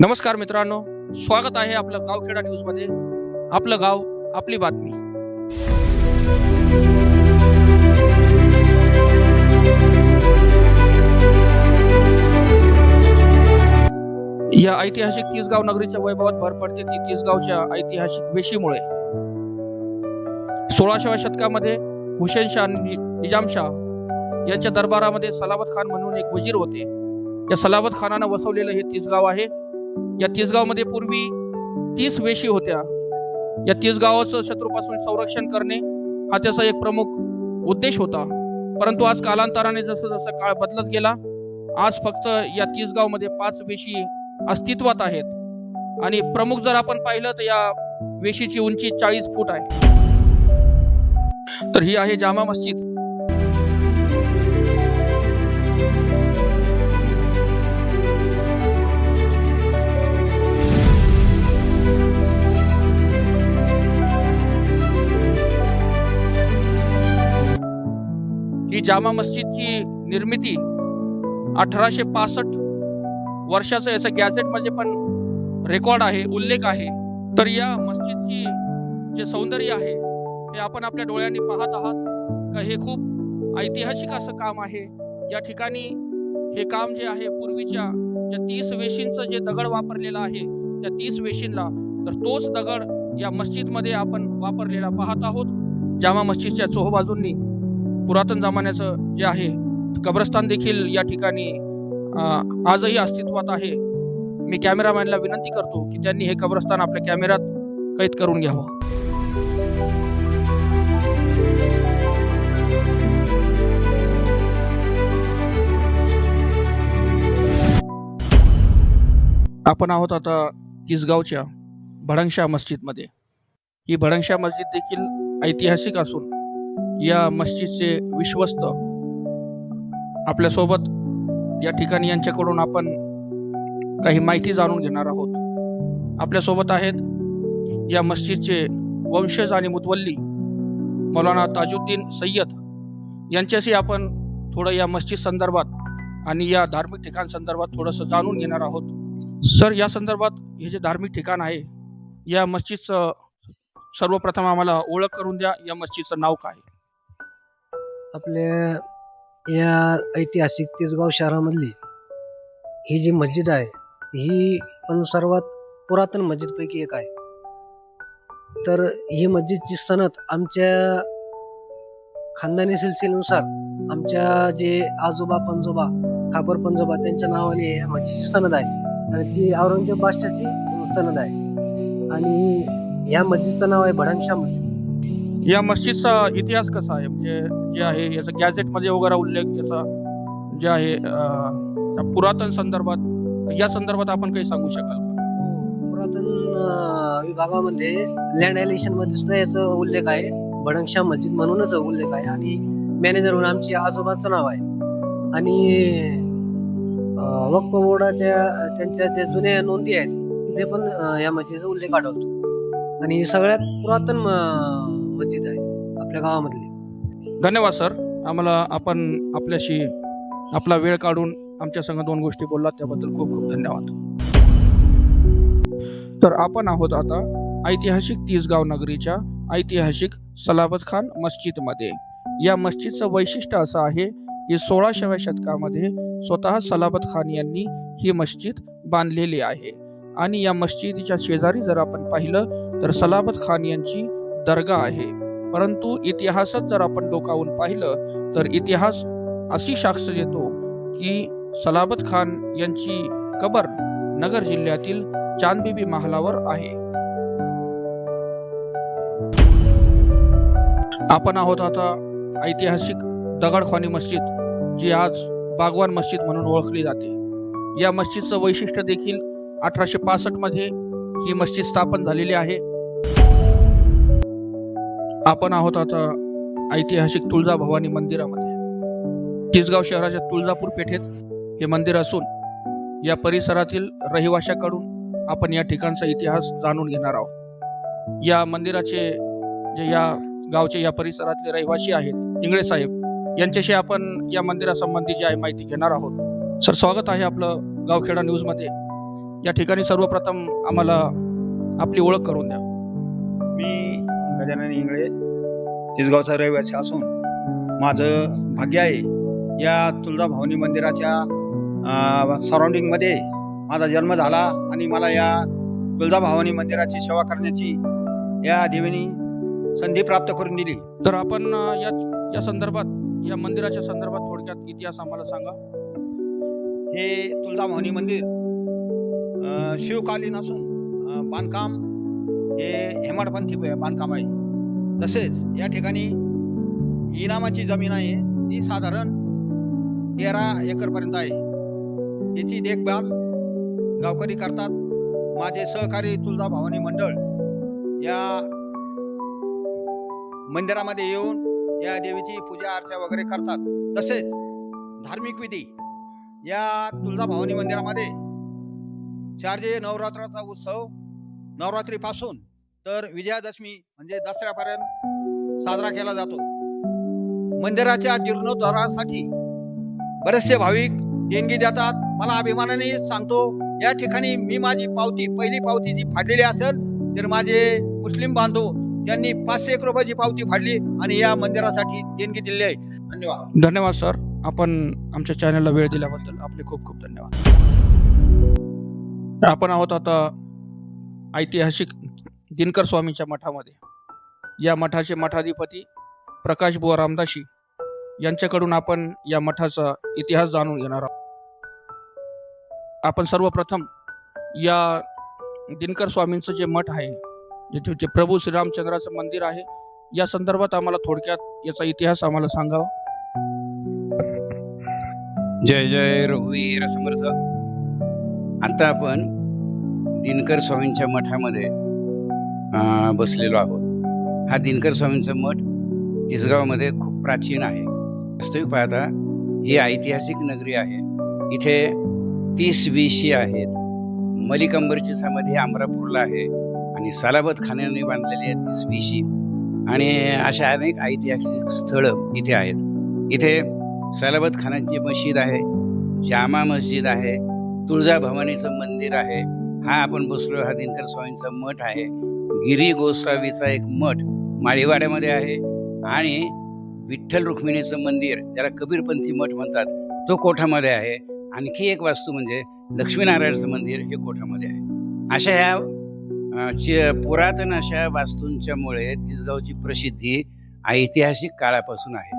नमस्कार मित्रांनो स्वागत आहे आपलं गावखेडा न्यूजमध्ये आपलं गाव आपली बातमी. या ऐतिहासिक तीसगाव नगरीच्या वैभवात भर पडते ती तीसगावच्या ऐतिहासिक वेशीमुळे. सोळाशेव्या शतकामध्ये हुसेनशाह आणि निजामशाह यांच्या दरबारामध्ये सलाबत खान म्हणून एक वजीर होते. या सलाबत खानानं वसवलेलं हे तीसगाव आहे. या तीसगावमध्ये पूर्वी तीस वेशी होत्या. या तीस गावाचं शत्रूपासून संरक्षण करणे हा त्याचा एक प्रमुख उद्देश होता. परंतु आज कालांतराने जसं जसं काळ बदलत गेला आज फक्त या तीस गावमध्ये पाच वेशी अस्तित्वात आहेत. आणि प्रमुख जर आपण पाहिलं तर या वेशीची उंची चाळीस फूट आहे. तर ही आहे जामा मस्जिद. ही जामा मस्जिदची निर्मिती अठराशे पासष्ट वर्षाचं याचं गॅझेटमध्ये पण रेकॉर्ड आहे उल्लेख आहे. तर या मस्जिदची जे सौंदर्य आहे हे आपण आपल्या डोळ्यांनी पाहत आहात. का हे खूप ऐतिहासिक असं काम आहे. या ठिकाणी हे काम जे आहे पूर्वीच्या ज्या तीस वेशींचं जे दगड वापरलेलं आहे त्या तीस वेशींना तर तोच दगड या मस्जिदमध्ये आपण वापरलेला पाहत आहोत. जामा मस्जिदच्या चोहबाजूंनी पुरातन जमान्याचं जे आहे कब्रस्तान देखील या ठिकाणी आजही अस्तित्वात आहे. मी कॅमेरामॅनला विनंती करतो की त्यांनी हे कब्रस्तान आपल्या कॅमेऱ्यात कैद करून घ्यावं. आपण आहोत आता किसगावच्या भडंगशा मस्जिदमध्ये. ही भडंगशा मस्जिद देखील ऐतिहासिक असून या मस्जिदचे विश्वस्त. आपल्यासोबत या ठिकाणी यांच्याकडून आपण काही माहिती जाणून घेणार आहोत. आपल्यासोबत आहेत या मस्जिदचे वंशज आणि मुतवल्ली मौलाना ताजुद्दीन सय्यद. यांच्याशी आपण थोडं या मस्जिद संदर्भात आणि या धार्मिक ठिकाण संदर्भात थोडंसं जाणून घेणार आहोत. सर या संदर्भात हे जे धार्मिक ठिकाण आहे या मस्जिदचं सर्वप्रथम आम्हाला ओळख करून द्या. या मस्जिदचं नाव काय? आपल्या या ऐतिहासिक तेजगाव शहरामधली ही जी मस्जिद आहे ही पण सर्वात पुरातन मस्जिदपैकी एक आहे. तर ही मस्जिदची सनद आमच्या खानदानी सिलसिलेनुसार आमच्या जे आजोबा पंजोबा खापर पंजोबा त्यांच्या नावाने या मस्जिदची सनद आहे. आणि ती औरंगजेब बादशाची सनद आहे. आणि या मस्जिदचं नाव आहे भडंगशाह मस्जिद. या मस्जिदचा इतिहास कसा आहे? म्हणजे जे आहे याचा गॅझेटमध्ये वगैरे उल्लेख याचा जे आहे पुरातन संदर्भात या संदर्भात आपण काही सांगू शकाल का? हो, पुरातन विभागामध्ये लँड एलिशनमध्ये सुद्धा याचा उल्लेख आहे. भडंगशा मस्जिद म्हणूनच उल्लेख आहे आणि मॅनेजर म्हणून आमची आजोबाचं नाव आहे. आणि वक्फ बोर्डाच्या त्यांच्या ज्या जुन्या नोंदी आहेत तिथे पण या मस्जिदचा उल्लेख आढळतो. आणि सगळ्यात पुरातन मस्जिद आहे आपल्या गावामधली. धन्यवाद सर. आम्हाला आपण आपल्याशी आपला वेळ काढून आमच्या संग दोन गोष्टी बोललात त्याबद्दल खूप खूप धन्यवाद. तर आपण आहोत आता ऐतिहासिक तीसगाव नगरीच्या ऐतिहासिक सलाबत खान मस्जिदमध्ये. या मस्जिदचं वैशिष्ट्य असं आहे की सोळाशेव्या शतकामध्ये स्वतः सलाबत खान यांनी ही मस्जिद बांधलेली आहे. आणि या मस्जिदीच्या शेजारी जर आपण पाहिलं तर सलाबत खान यांची दर्गा आहे. परंतु इतिहासात जर आपण डोकावून पाहिलं तर इतिहास अशी साक्ष देतो की सलाबत खान यांची कबर नगर जिल्ह्यातील चांदबिबी महालावर आहे. आपण आहोत आता ऐतिहासिक दगडखानी मस्जिद जी आज बागवान मस्जिद म्हणून ओळखली जाते. या मस्जिदचं वैशिष्ट्य देखील अठराशे पासष्टमध्ये ही मस्जिद स्थापन झालेली आहे. आपण आहोत आता ऐतिहासिक तुळजाभवानी मंदिरामध्ये. तिसगाव शहराच्या तुळजापूर पेठेत हे मंदिर असून या परिसरातील रहिवाशाकडून आपण या ठिकाणचा इतिहास जाणून घेणार आहोत. या मंदिराचे जे या गावचे या परिसरातले रहिवासी आहेत इंगळे साहेब यांच्याशी आपण या मंदिरासंबंधी जी आहे माहिती घेणार आहोत. सर स्वागत आहे आपलं गावखेडा न्यूजमध्ये या ठिकाणी सर्वप्रथम आम्हाला आपली ओळख करून द्या. मी गजानन इंगळे तिसगावचा रहिवासी असून माझं भाग्य आहे या तुळजाभवानी मंदिराच्या सराउंडिंगमध्ये माझा जन्म झाला आणि मला या तुळजाभवानी मंदिराची सेवा करण्याची या देवीनी संधी प्राप्त करून दिली. तर आपण या या संदर्भात या मंदिराच्या संदर्भात थोडक्यात इतिहास आम्हाला सांगा. हे तुळजाभवानी मंदिर अ, शिवकालीन असून बांधकाम म्हणजे हे हेमाडपंथी बांधकाम आहे तसेच या ठिकाणी इनामाची जमीन आहे ती साधारण तेरा एकरपर्यंत आहे. याची देखभाल गावकरी करतात. माझे सहकारी तुळजाभवानी मंडळ या मंदिरामध्ये येऊन या देवीची पूजा अर्चा वगैरे करतात. तसेच धार्मिक विधी या तुळजाभवानी मंदिरामध्ये शारदीय नवरात्राचा उत्सव नवरात्रीपासून तर विजयादशमी म्हणजे दसऱ्यापर्यंत साजरा केला जातो. मंदिराच्या जीर्णोद्धारासाठी बरेचसे भाविक देणगी देतात. मला अभिमानाने सांगतो या ठिकाणी मी माझी पावती पहिली पावती जी फाडलेली असेल तर माझे मुस्लिम बांधव त्यांनी पाचशे एक रुपयाची पावती फाडली आणि या मंदिरासाठी देणगी दिली आहे. धन्यवाद. धन्यवाद सर. आपण आमच्या चॅनलला वेळ दिल्याबद्दल आपले खूप खूप धन्यवाद. आपण आहोत आता ऐतिहासिक दिनकर स्वामींच्या मठामध्ये. या मठाचे मठाधिपती प्रकाश बुवा रामदाशी यांच्याकडून आपण या मठाचा इतिहास जाणून घेणार आहोत. आपण सर्वप्रथम या दिनकर स्वामींचं जे मठ आहे जे जे प्रभू श्रीरामचंद्राचं मंदिर आहे या संदर्भात आम्हाला थोडक्यात याचा इतिहास आम्हाला सांगावा. जय जय रघुवीर समर्थ. आता आपण दिनकर स्वामींच्या मठामध्ये बसलेलो आहोत. हा दिनकर स्वामींचा मठ तिसगावमध्ये खूप प्राचीन आहे. वास्तविक पाहता ही ऐतिहासिक नगरी आहे. इथे तीस विशी आहेत. मलिकंबरची समाधी अमरापूरला आहे आणि सालाबत खाण्याने बांधलेली आहे तीस विशी. आणि अशा अनेक ऐतिहासिक स्थळं इथे आहेत. इथे सलाबत खानाची मशीद आहे जामा मस्जिद आहे तुळजा भवानीचं मंदिर आहे. हा आपण बसलो हा दिनकर स्वामींचा मठ आहे. गिरी गोसावीचा एक मठ माळीवाड्यामध्ये आहे. आणि विठ्ठल रुक्मिणीचं मंदिर ज्याला कबीरपंथी मठ म्हणतात तो कोठामध्ये आहे. आणखी एक वास्तू म्हणजे लक्ष्मीनारायणाचं मंदिर हे कोठामध्ये आहे. अशा ह्या पुरातन अशा वास्तूंच्यामुळे तिसगावची प्रसिद्धी ऐतिहासिक काळापासून आहे.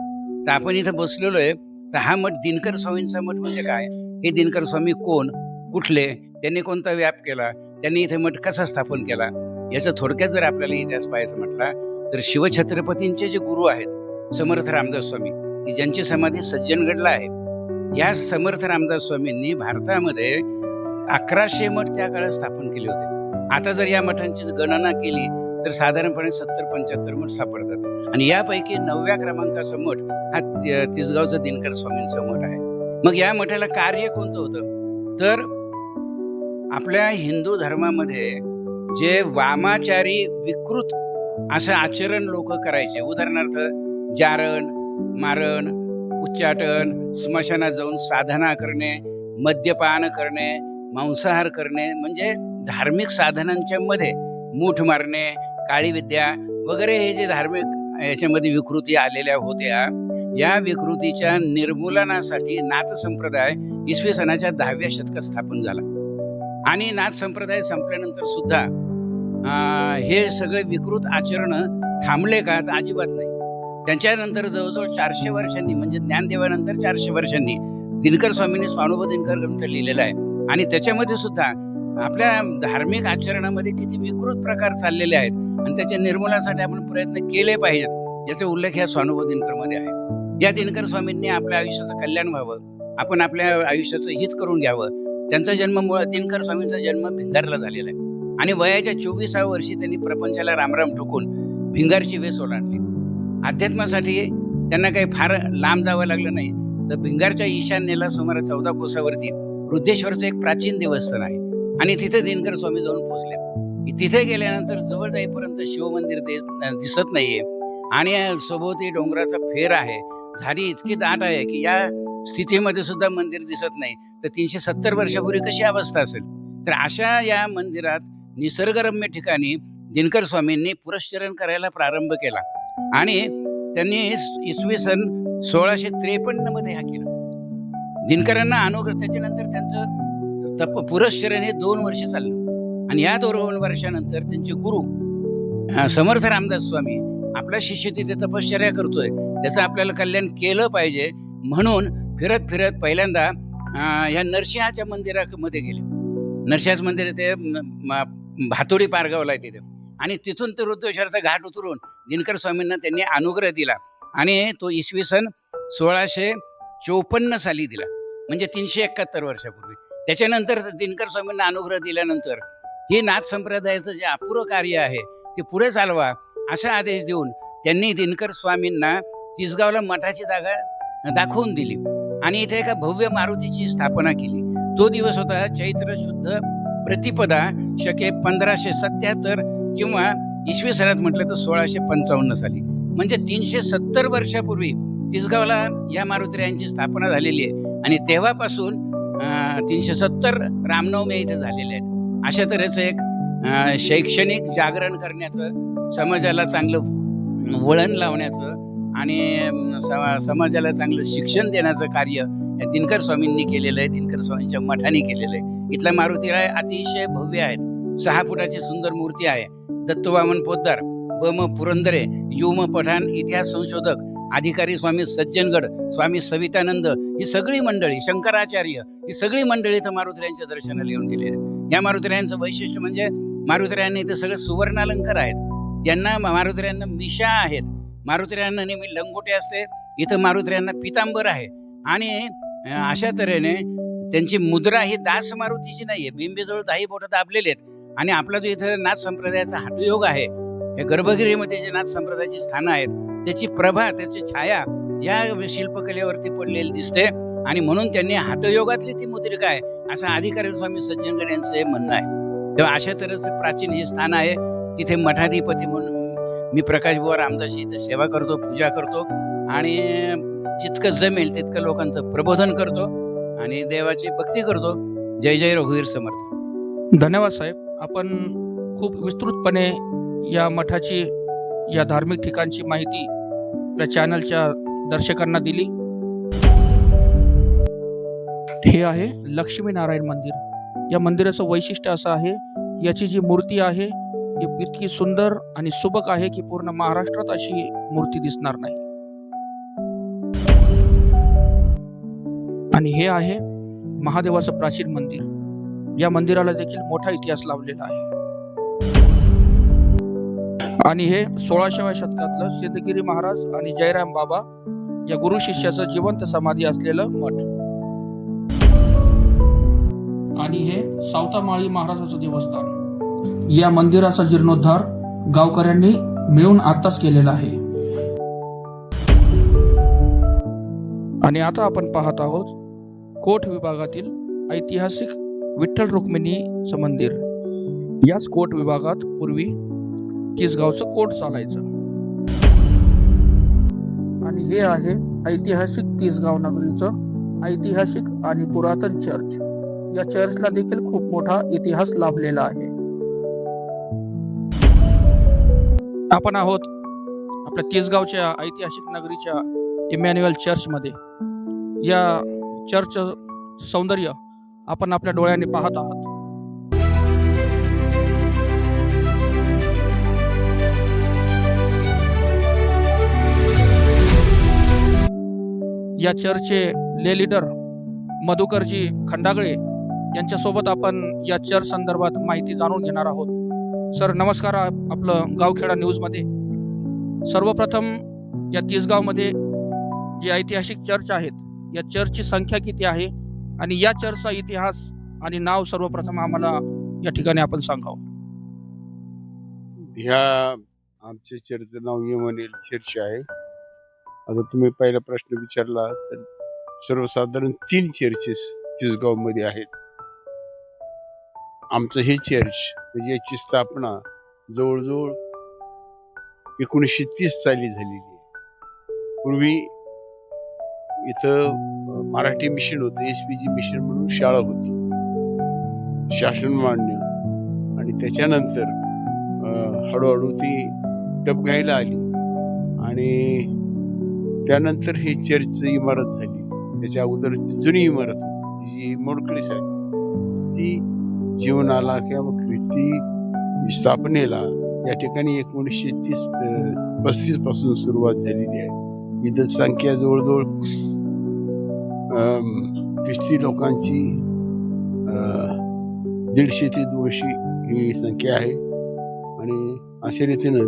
तर आपण इथं बसलेलो आहे तर हा मठ दिनकर स्वामींचा मठ म्हणजे काय? हे दिनकर स्वामी कोण? कुठले? त्यांनी कोणता व्याप केला? त्यांनी इथे मठ कसा स्थापन केला? याचा थोडक्यात जर आपल्याला इतिहास पाहायचा म्हटला तर शिवछत्रपतींचे जे गुरु आहेत समर्थ रामदास स्वामी की ज्यांची समाधी सज्जनगडला आहे या समर्थ रामदास स्वामींनी भारतामध्ये अकराशे मठ त्या काळात स्थापन केले होते. आता जर या मठांची गणना केली तर साधारणपणे सत्तर पंच्याहत्तर मठ सापडतात. आणि यापैकी नवव्या क्रमांकाचा मठ हा तिसगावचा तिसगावचं दिनकर स्वामींचा मठ आहे. मग या मठाला कार्य कोणतं होतं? तर आपल्या हिंदू धर्मामध्ये जे वामाचारी विकृत असं आचरण लोक करायचे. उदाहरणार्थ जारण मारण उच्चाटन स्मशानात जाऊन साधना करणे मद्यपान करणे मांसाहार करणे म्हणजे धार्मिक साधनांच्या मध्ये मूठ मारणे काळी विद्या वगैरे हे जे धार्मिक याच्यामध्ये विकृती आलेल्या होत्या या विकृतीच्या निर्मूलनासाठी नाथ संप्रदाय इसवी सणाच्या दहाव्या शतकात स्थापन झाला. आणि नाथ संप्रदाय संपल्यानंतर सुद्धा अं, हे सगळे विकृत आचरण थांबले का? अजिबात नाही. त्यांच्यानंतर जवळजवळ चारशे वर्षांनी म्हणजे ज्ञानदेवानंतर चारशे वर्षांनी दिनकर स्वामींनी स्वानुभव दिनकर ग्रंथ लिहिलेला आहे. आणि त्याच्यामध्ये सुद्धा आपल्या धार्मिक आचरणामध्ये किती विकृत प्रकार चाललेले आहेत. आणि त्याच्या निर्मूलनासाठी आपण प्रयत्न केले पाहिजेत याचा उल्लेख या स्वानुभव दिनकरमध्ये आहे. या दिनकर स्वामींनी आपल्या आयुष्याचं कल्याण व्हावं. आपण आपल्या आयुष्याचं हित करून घ्यावं. त्यांचा जन्म मुळात दिनकर स्वामींचा जन्म भिंगारला झालेला आहे. आणि वयाच्या चोवीसाव्या वर्षी त्यांनी प्रपंचाला रामराम ठोकून भिंगारची वेस ओलांडली. अध्यात्मासाठी त्यांना काही फार लांब जावं लागलं नाही तर भिंगारच्या ईशान्येला सुमारे चौदा कोसावरती वृद्धेश्वरचं एक प्राचीन देवस्थान आहे. आणि तिथे दिनकर स्वामी जाऊन पोहोचले. तिथे गेल्यानंतर जवळ जाईपर्यंत शिवमंदिर दिसत नाहीये. आणि सोबती डोंगराचा फेर आहे. झाडी इतकी दाट आहे की या स्थितीमध्ये सुद्धा मंदिर दिसत नाही. तर तीनशे सत्तर वर्षापूर्वी कशी अवस्था असेल? तर अशा या मंदिरात निसर्गरम्य ठिकाणी दिनकर स्वामींनी पुरस्चरण करायला प्रारंभ केला. आणि त्यांनी इसवी सन सोळाशे त्रेपन्नमध्ये हा केला. दिनकरांना अनुग्रह नंतर त्यांचं तप पुरस्चरण हे दोन वर्ष चाललं. आणि या दोन वर्षानंतर त्यांचे गुरु समर्थ रामदास स्वामी आपला शिष्य तिथे तपश्चर्या करतोय. त्याचं आपल्याला कल्याण केलं पाहिजे. म्हणून फिरत फिरत पहिल्यांदा ह्या नरसिंहाच्या मंदिरामध्ये गेले. नरसिंहाचं मंदिर ते भातोडी पारगावला आहे तिथे. आणि तिथून ते रुद्रेश्वरचा घाट उतरून दिनकर स्वामींना त्यांनी अनुग्रह दिला आणि तो इसवी सन सोळाशे चोपन्न साली दिला. म्हणजे तीनशे एकाहत्तर वर्षापूर्वी. त्याच्यानंतर दिनकर स्वामींना अनुग्रह दिल्यानंतर हे नाथ संप्रदायाचं जे अपुरं कार्य आहे ते पुढे चालवा असा आदेश देऊन त्यांनी दिनकर स्वामींना तिसगावला मठाची जागा दाखवून दिली. आणि इथे एका भव्य मारुतीची स्थापना केली. तो दिवस होता चैत्र शुद्ध प्रतिपदा शके पंधराशे सत्याहत्तर किंवा इसवी सनात म्हटलं तर सोळाशे पंचावन्न साली. म्हणजे तीनशे सत्तर वर्षापूर्वी तिसगावला या मारुतीरायांची स्थापना झालेली आहे. आणि तेव्हापासून तीनशे सत्तर रामनवमी इथे झालेले आहेत. अशा तऱ्हेचं एक शैक्षणिक जागरण करण्याचं समाजाला चांगलं वळण लावण्याचं आणि समाजाला चांगलं शिक्षण देण्याचं कार्य दिनकर स्वामींनी केलेलं आहे. दिनकर स्वामींच्या मठाने केलेलं आहे. इथला मारुतीराय अतिशय भव्य आहेत. सहा फुटाची सुंदर मूर्ती आहे. दत्तवामन पोद्दार ब म पुरंदरे युम पठाण इतिहास संशोधक अधिकारी स्वामी सज्जनगड स्वामी सवितानंद ही सगळी मंडळी शंकराचार्य ही सगळी मंडळी इथं मारुतीरायांच्या दर्शनाला येऊन गेलेली आहेत. या मारुतीरायांचं वैशिष्ट्य म्हणजे मारुतीरायांनी इथं सगळे सुवर्णालंकार आहेत. त्यांना मारुतीरायांना मिशा आहेत मारुतीरायांना नेहमी लंगोटे असते. इथं मारुतीरायांना पितांबर आहे. आणि अशा तऱ्हेने त्यांची मुद्रा ही दास मारुतीची नाहीये. बिंबीजवळ दाही बोट दाबलेले आहेत. आणि आपला जो इथं नाथ संप्रदायाचा हाटयोग आहे हे गर्भगिरीमध्ये जे नाथ संप्रदायाची स्थानं आहेत त्याची प्रभा त्याची छाया या शिल्पकलेवरती पडलेली दिसते. आणि म्हणून त्यांनी हटयोगातली ती मुद्रिका आहे असं अधिकारी स्वामी सज्जनगड यांचं हे म्हणणं आहे. तेव्हा अशा तऱ्हेचं प्राचीन हे स्थान आहे. तिथे मठाधिपती म्हणून मी प्रकाश बुवा रामदासी इथं सेवा करतो पूजा करतो आणि जितकं जमेल तितकं लोकांचं प्रबोधन करतो आणि देवाची भक्ती करतो. जय जय रघुवीर समर्थ. धन्यवाद साहेब. आपण खूप विस्तृतपणे या मठाची या धार्मिक ठिकाणची माहिती आपल्या चॅनलच्या दर्शकांना दिली. हे आहे लक्ष्मीनारायण मंदिर. या मंदिराचं वैशिष्ट्य असं आहे याची जी मूर्ती आहे ही इतकी सुंदर आणि सुबक आहे की पूर्ण महाराष्ट्रात अशी मूर्ती दिसणार नाही. आणि हे आहे महादेवाचं प्राचीन मंदिर. या मंदिराला देखील मोठा इतिहास लावलेला आहे. आणि हे सोळाशेव्या शतकातलं सिद्धगिरी महाराज आणि जयराम बाबा या गुरु शिष्याचं जिवंत समाधी असलेलं मठ. आणि हे सावतामाळी महाराजाचं देवस्थान. या मंदिराचा जीर्णोद्धार गावकऱ्यांनी मिळून आताच केलेला आहे. आणि आता आपण पाहत आहोत कोट विभागातील ऐतिहासिक विठ्ठल रुक्मिणीचं मंदिर. याच कोट विभागात पूर्वी किसगावचं कोट चालायचं. आणि हे आहे ऐतिहासिक किसगाव नगरीचं ऐतिहासिक आणि पुरातन चर्च. या चर्चला देखील खूप मोठा इतिहास लाभलेला आहे. आपण आहोत आपल्या तिसगावच्या ऐतिहासिक नगरीच्या इमॅन्युअल चर्चमध्ये. या चर्च सौंदर्य आपण आपल्या डोळ्यांनी पाहत आहात. या चर्चचे ले लीडर मधुकरजी खंडागळे यांच्यासोबत आपण या चर्च संदर्भात माहिती जाणून घेणार आहोत. सर नमस्कार आपलं गावखेडा न्यूजमध्ये. सर्वप्रथम या तिसगावमध्ये जे ऐतिहासिक चर्च आहेत या चर्चची संख्या किती आहे आणि या चर्चचा इतिहास आणि नाव सर्वप्रथम आम्हाला या ठिकाणी आपण सांगावं. ह्या आमच्या चर्चचं नाव यमनेल चर्च आहे. आता तुम्ही पहिला प्रश्न विचारला तर सर्वसाधारण तीन चर्चेस तिसगावमध्ये आहेत. आमचं हे चर्च म्हणजे याची स्थापना जवळजवळ एकोणीसशे तीस साली झालेली आहे. पूर्वी इथं मराठी मिशन होतं एस पी जी मिशन म्हणून शाळा होती. शासन मान्य. आणि त्याच्यानंतर हळूहळू ती डबघाईला आली. आणि त्यानंतर हे चर्च इमारत झाली. त्याच्या अगोदर जुनी इमारत जी मोडकळीस आहे ती जीवनाला किंवा कृती स्थापनेला या ठिकाणी एकोणीसशे तीस पस्तीसपासून सुरुवात झालेली आहे. इथं संख्या जवळजवळ ख्रिस्ती लोकांची दीडशे ते दोनशे ही संख्या आहे. आणि अशा रीतीनं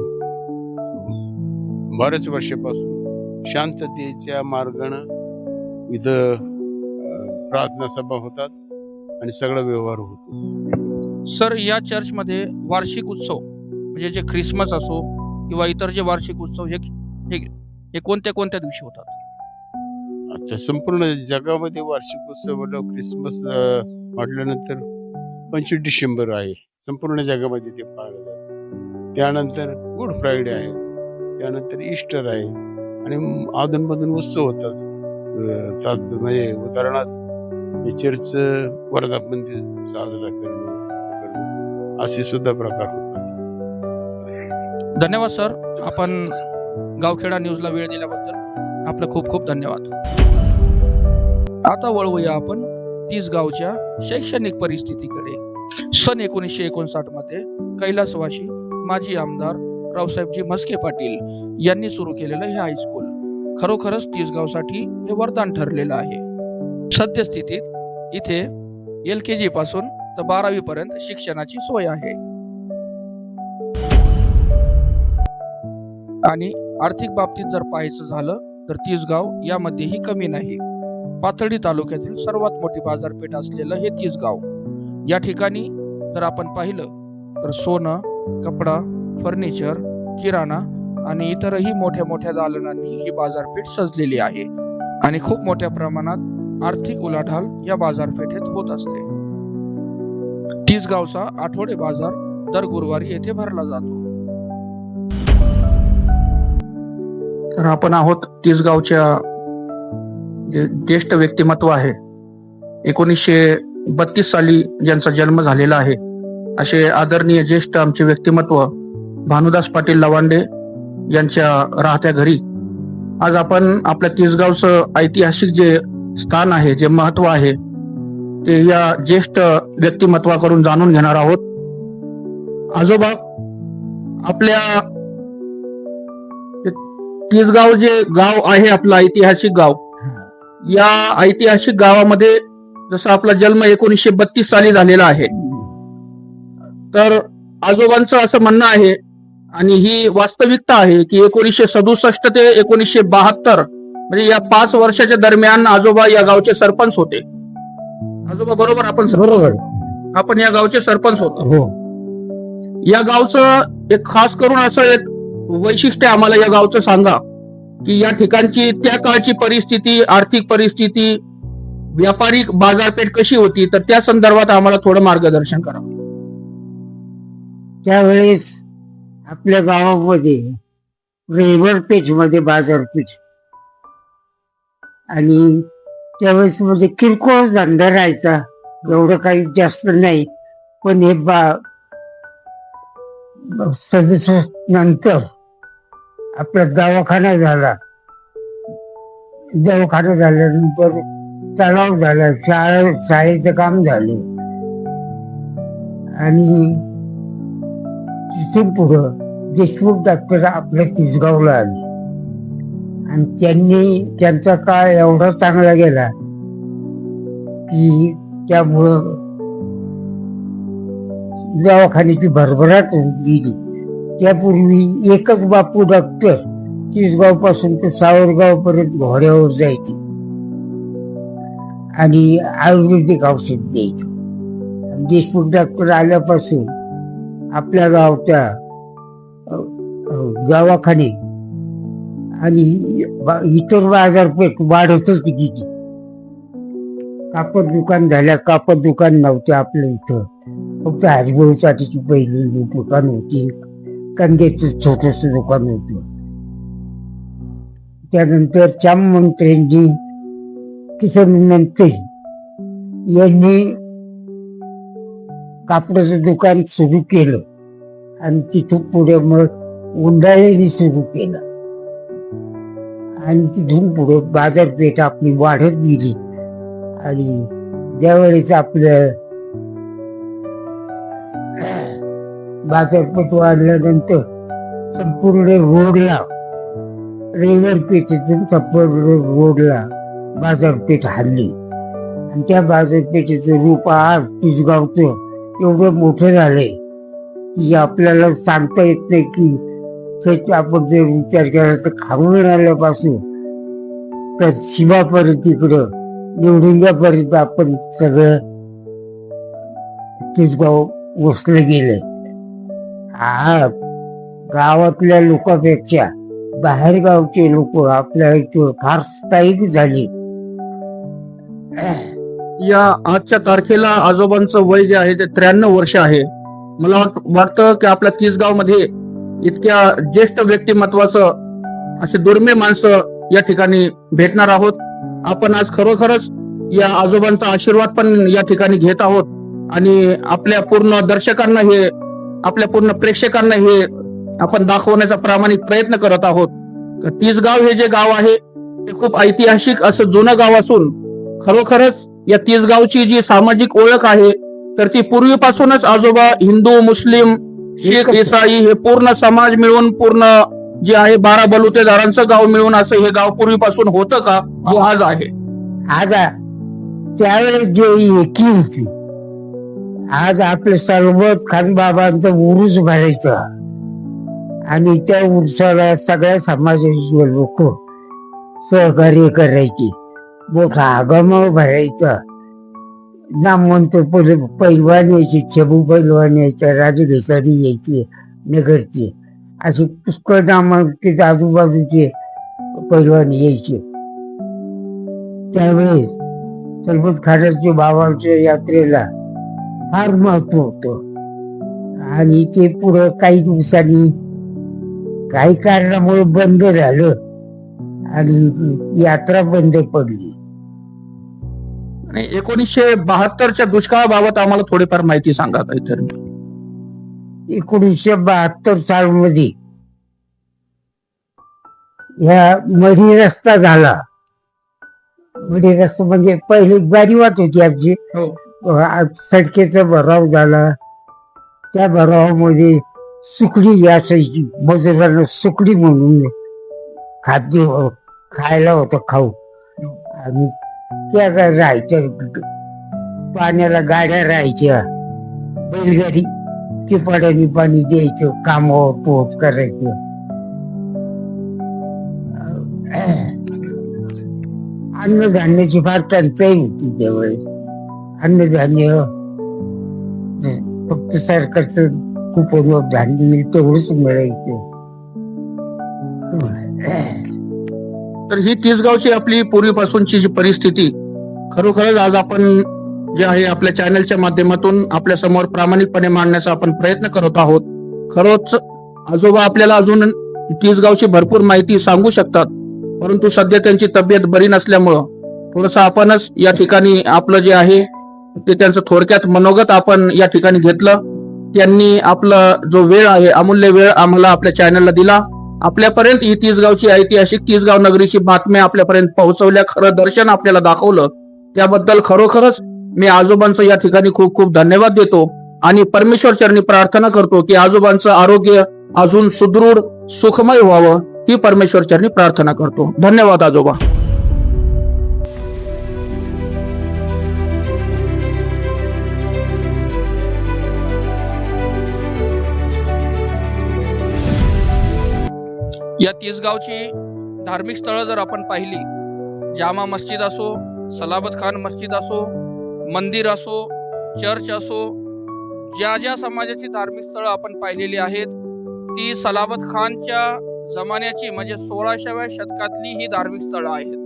बऱ्याच वर्षापासून शांततेच्या मार्गानं इथं प्रार्थना सभा होतात आणि सगळा व्यवहार होतो. सर या चर्चमध्ये वार्षिक उत्सव म्हणजे जे ख्रिसमस असो किंवा इतर जे वार्षिक उत्सव हे हे कोणत्या कोणत्या दिवशी होतात? आता संपूर्ण जगामध्ये वार्षिक उत्सव म्हटलं ख्रिसमस म्हटल्यानंतर पंचवीस डिसेंबर आहे. संपूर्ण जगामध्ये ते पाळलं जातं. त्यानंतर गुड फ्रायडे आहे. त्यानंतर ईस्टर आहे. आणि अधूनमधून उत्सव होतात. म्हणजे उदाहरणार्थ हे चर्च वर्धापन दिन साजरा करणं. अशी सुद्धा प्रकार होता. धन्यवाद सर. आपण गावखेडा न्यूजला वेळ दिल्याबद्दल आपलं खूप खूप धन्यवाद. आता वळवूया आपण तीस गावच्या शैक्षणिक परिस्थितीकडे. सन एकोणीसशे एकोणसाठमध्ये कैलासवाशी माजी आमदार रावसाहेबजी म्हस्के पाटील यांनी सुरू केलेलं हे हायस्कूल खरोखरच तीस गावसाठी हे वरदान ठरलेलं आहे. सद्यस्थितीत इथे एल के जी पासून तर बारावी पर्यंत शिक्षणाची सोय आहे. आणि आर्थिक बाबतीत जर पाहायचं झालं तर तिसगाव यामध्येही कमी नाही. पाथर्डी तालुक्यातील सर्वात मोठी बाजारपेठ असलेलं हे तिसगाव. या ठिकाणी जर आपण पाहिलं तर सोनं कपडा फर्निचर किराणा आणि इतरही मोठ्या मोठ्या दालनांनी ही बाजारपेठ सजलेली आहे. आणि खूप मोठ्या प्रमाणात आर्थिक उलाढाल या बाजारपेठेत होत असते. तीसगावचा आठवडे बाजार दर गुरुवारी येथे भरला जातो. तर आपण आहोत तिसगावच्या जे ज्येष्ठ व्यक्तिमत्व आहे. एकोणीसशे बत्तीस साली ज्यांचा जन्म झालेला आहे असे आदरणीय ज्येष्ठ आमचे व्यक्तिमत्व भानुदास पाटील लवांडे यांच्या राहत्या घरी. आज आपण आपल्या तिसगावचं ऐतिहासिक जे स्थान आहे जे महत्त्व आहे ते या ज्येष्ठ व्यक्तिमत्वाकडून जाणून घेणार आहोत. आजोबा आपल्या तिसगाव जे गाव आहे आपलं ऐतिहासिक गाव या ऐतिहासिक गावामध्ये जसं आपला जन्म एकोणीसशे बत्तीस साली झालेला आहे. तर आजोबांचं असं म्हणणं आहे आणि ही वास्तविकता आहे की एकोणीसशे सदुसष्ट ते एकोणीसशे बहात्तर म्हणजे या पाच वर्षाच्या दरम्यान आजोबा या गावचे सरपंच होते. आजोबा बरोबर आपण बरोबर. आपण या गावचे सरपंच होतो. हो. या गावचं एक खास करून असं एक वैशिष्ट्य आम्हाला या गावचं सांगा की या ठिकाणची त्या काळची परिस्थिती आर्थिक परिस्थिती व्यापारिक बाजारपेठ कशी होती तर त्या संदर्भात आम्हाला थोडं मार्गदर्शन करा. त्यावेळेस आपल्या गावामध्ये रेल्वे पेठमध्ये बाजारपेठ. आणि त्यावेळेस म्हणजे किरकोळ धंदा राहायचा. एवढं काही जास्त नाही. पण हे बा सदुसष्ट नंतर आपला दवाखाना झाला. दवाखाना झाल्यानंतर तलाव झाला. शाळा शाळेचं काम झालं. आणि तिथून पुढं देशमुख डॉक्टर आपल्या तिसगावला आले. आणि त्यांनी त्यांचा काळ एवढा चांगला गेला की त्यामुळं दवाखान्याची भरभराट होऊन गेली. त्यापूर्वी एकच बापू डॉक्टर तिसगावपासून ते सावरगाव पर्यंत घोड्यावर जायचे. आणि आयुर्वेदिक औषध द्यायचे. देशमुख डॉक्टर आल्यापासून आपल्या गावच्या दवाखाने आणि इतर बाजारपेठ वाढतच गेली. कापड दुकान झाल्या कापड दुकान नव्हते आपल्या इथं. फक्त हरिभाऊसाठीची पहिली दुकान होती. कांद्याच छोटस दुकान होत. त्यानंतर चाम मंत्र्यांनी किसन मंत्री यांनी कापडाचं दुकान सुरू केलं. आणि तिथून पुढे मग उंडाळेने सुरू केलं. आणि तिथून पुढे बाजारपेठ आपली वाढत गेली. आणि ज्यावेळेस आपलं बाजारपेठ वाढल्यानंतर संपूर्ण रोडला रेल्वेपेठेतून संपूर्ण रोडला बाजारपेठ हल्ली. आणि त्या बाजारपेठेचं रूप आज तिसगावचं एवढं मोठं झालंय की आपल्याला सांगता येत नाही की त्याचा आपण जर विचार केला तर खाऊन आल्यापासून तर शिवापर्यंत इकडं निवडुंग्यापर्यंत आपण सगळं तिसगाव वसलं गेलंय हा गावातल्या लोकांपेक्षा बाहेर गावचे लोक आपल्या इथं फार स्थायिक झाली. या आजच्या तारखेला आजोबांचं वय जे आहे ते त्र्याण्णव वर्ष आहे. मला वाटतं की आपल्या तिसगावमध्ये इतक्या ज्येष्ठ व्यक्तिमत्वाचं असे दुर्मिळ माणसं या ठिकाणी भेटणार आहोत. आपण आज खरोखरच या आजोबांचा आशीर्वाद पण या ठिकाणी घेत आहोत. आणि आपल्या पूर्ण दर्शकांना हे आपल्या पूर्ण प्रेक्षकांना हे आपण दाखवण्याचा प्रामाणिक प्रयत्न करत आहोत. तीसगाव हे जे गाव आहे ते खूप ऐतिहासिक असं जुनं गाव असून खरोखरच या तीसगावची जी सामाजिक ओळख आहे तर ती पूर्वीपासूनच आजोबा हिंदू मुस्लिम शीख इसाई हे पूर्ण समाज मिळून पूर्ण जे आहे बारा बलुतेदारांचं गाव मिळून असं हे गाव पूर्वीपासून होतं का? जे आज आहे. आज त्यावेळेस जे एकी होती आज आपले सरबत खान बाबांचा उरूस भरायचा. आणि त्या उरसाला सगळ्या समाजाचे लोक सहकार्य करायचे. मोठा आगम भरायचा. नामवंत पहिले पैलवान यायचे छबू पैलवान यायचा राजू घेसाडी यायची नगरचे. असे पुष्कळ नामांकित आजूबाजूचे पैलवान यायचे. त्यावेळेस सरबत खानाच्या बाबांच्या यात्रेला फार महत्त्व होतं. आणि ते पुढं काही दिवसांनी काही कारणामुळे बंद झालं आणि ती यात्रा बंद पडली. आणि एकोणीसशे बहात्तरच्या दुष्काळाबाबत आम्हाला थोडीफार माहिती सांगा काहीतरी एकोणीसशे बहात्तर सालमध्ये ह्या मढी रस्ता झाला. मढी रस्ता म्हणजे पहिली गाडी वाट होती आमची. हो. सडकेचा भराव झाला. त्या भरावामध्ये सुकडी असायची. मजुरांना सुकडी म्हणून खाद्य खायला होतं खाऊ. आणि त्या राहायचं राहायच्या पाण्याला गाड्या राहायच्या. बैलगाडी किपाड्याने पाणी द्यायचं कामावर पोहोच करायचं. अन्नधान्याची फार टंचाई होती त्यावेळी. अन्नधान्य फक्त सरकारचं कुपन धान्य येईल तेवढंच मिळायचं. तर ही तिसगावची आपली पूर्वीपासूनची जी परिस्थिती खरोखरच आज आपण जे आहे आपल्या चॅनलच्या माध्यमातून आपल्यासमोर प्रामाणिकपणे मांडण्याचा आपण प्रयत्न करत आहोत. खरोच आजोबा आपल्याला अजून तिसगावची भरपूर माहिती सांगू शकतात परंतु सध्या त्यांची तब्येत बरी नसल्यामुळं थोडस आपणच या ठिकाणी आपलं जे आहे ते त्यांचं थोडक्यात मनोगत आपण या ठिकाणी घेतलं. त्यांनी आपला जो वेळ आहे अमूल्य वेळ आम्हाला आपल्या चॅनलला दिला. आपल्यापर्यंत ही तिसगावची ऐतिहासिक तिसगाव नगरीची बातम्या आपल्यापर्यंत पोहोचवल्या खरं दर्शन आपल्याला दाखवलं. त्याबद्दल खरोखरच मी आजोबांचं या ठिकाणी खूप खूप धन्यवाद देतो आणि परमेश्वर चरणी प्रार्थना करतो की आजोबांचं आरोग्य अजून सुदृढ सुखमय व्हावं ही परमेश्वर चरणी प्रार्थना करतो. धन्यवाद आजोबा. या तिसगावची धार्मिक स्थळं जर आपण पाहिली जामा मस्जिद असो सलाबत खान मस्जिद असो मंदिर असो चर्च असो ज्या ज्या समाजाची धार्मिक स्थळं आपण पाहिलेली आहेत ती सलाबत खानच्या जमान्याची म्हणजे सोळाशेव्या शतकातली ही धार्मिक स्थळं आहेत.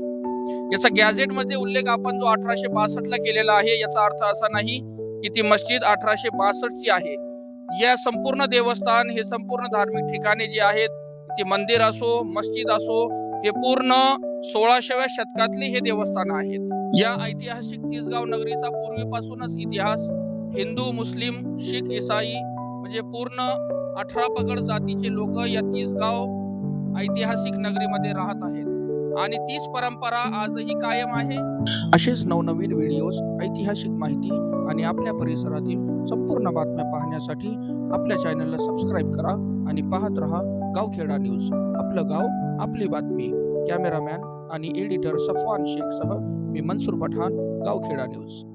याचा गॅझेटमध्ये उल्लेख आपण जो अठराशे बासष्टला केलेला आहे याचा अर्थ असा नाही की ती मस्जिद अठराशे बासष्टची आहे. या संपूर्ण देवस्थान हे संपूर्ण धार्मिक ठिकाणे जी आहेत ती मंदिर असो मस्जिद असो हे पूर्ण सोळाशेव्या शतकातली हे देवस्थान आहेत. या ऐतिहासिक तिसगाव नगरीचा पूर्वीपासूनच इतिहास हिंदू मुस्लिम शीख इसाई म्हणजे पूर्ण अठरा पगड जातीचे लोक या तिसगाव ऐतिहासिक नगरीमध्ये राहत आहेत. आणि तीच परंपरा आजही कायम आहे. असेच नवनवीन व्हिडिओज ऐतिहासिक माहिती आणि आपल्या परिसरातील संपूर्ण बातम्या पाहण्यासाठी आपल्या चॅनलला सबस्क्राईब करा आणि पाहत रहा गावखेडा न्यूज. आपलं गाव आपली बातमी. कॅमेरामॅन आणि एडिटर सफवान शेखसह मी मनसूर पठाण गावखेडा न्यूज.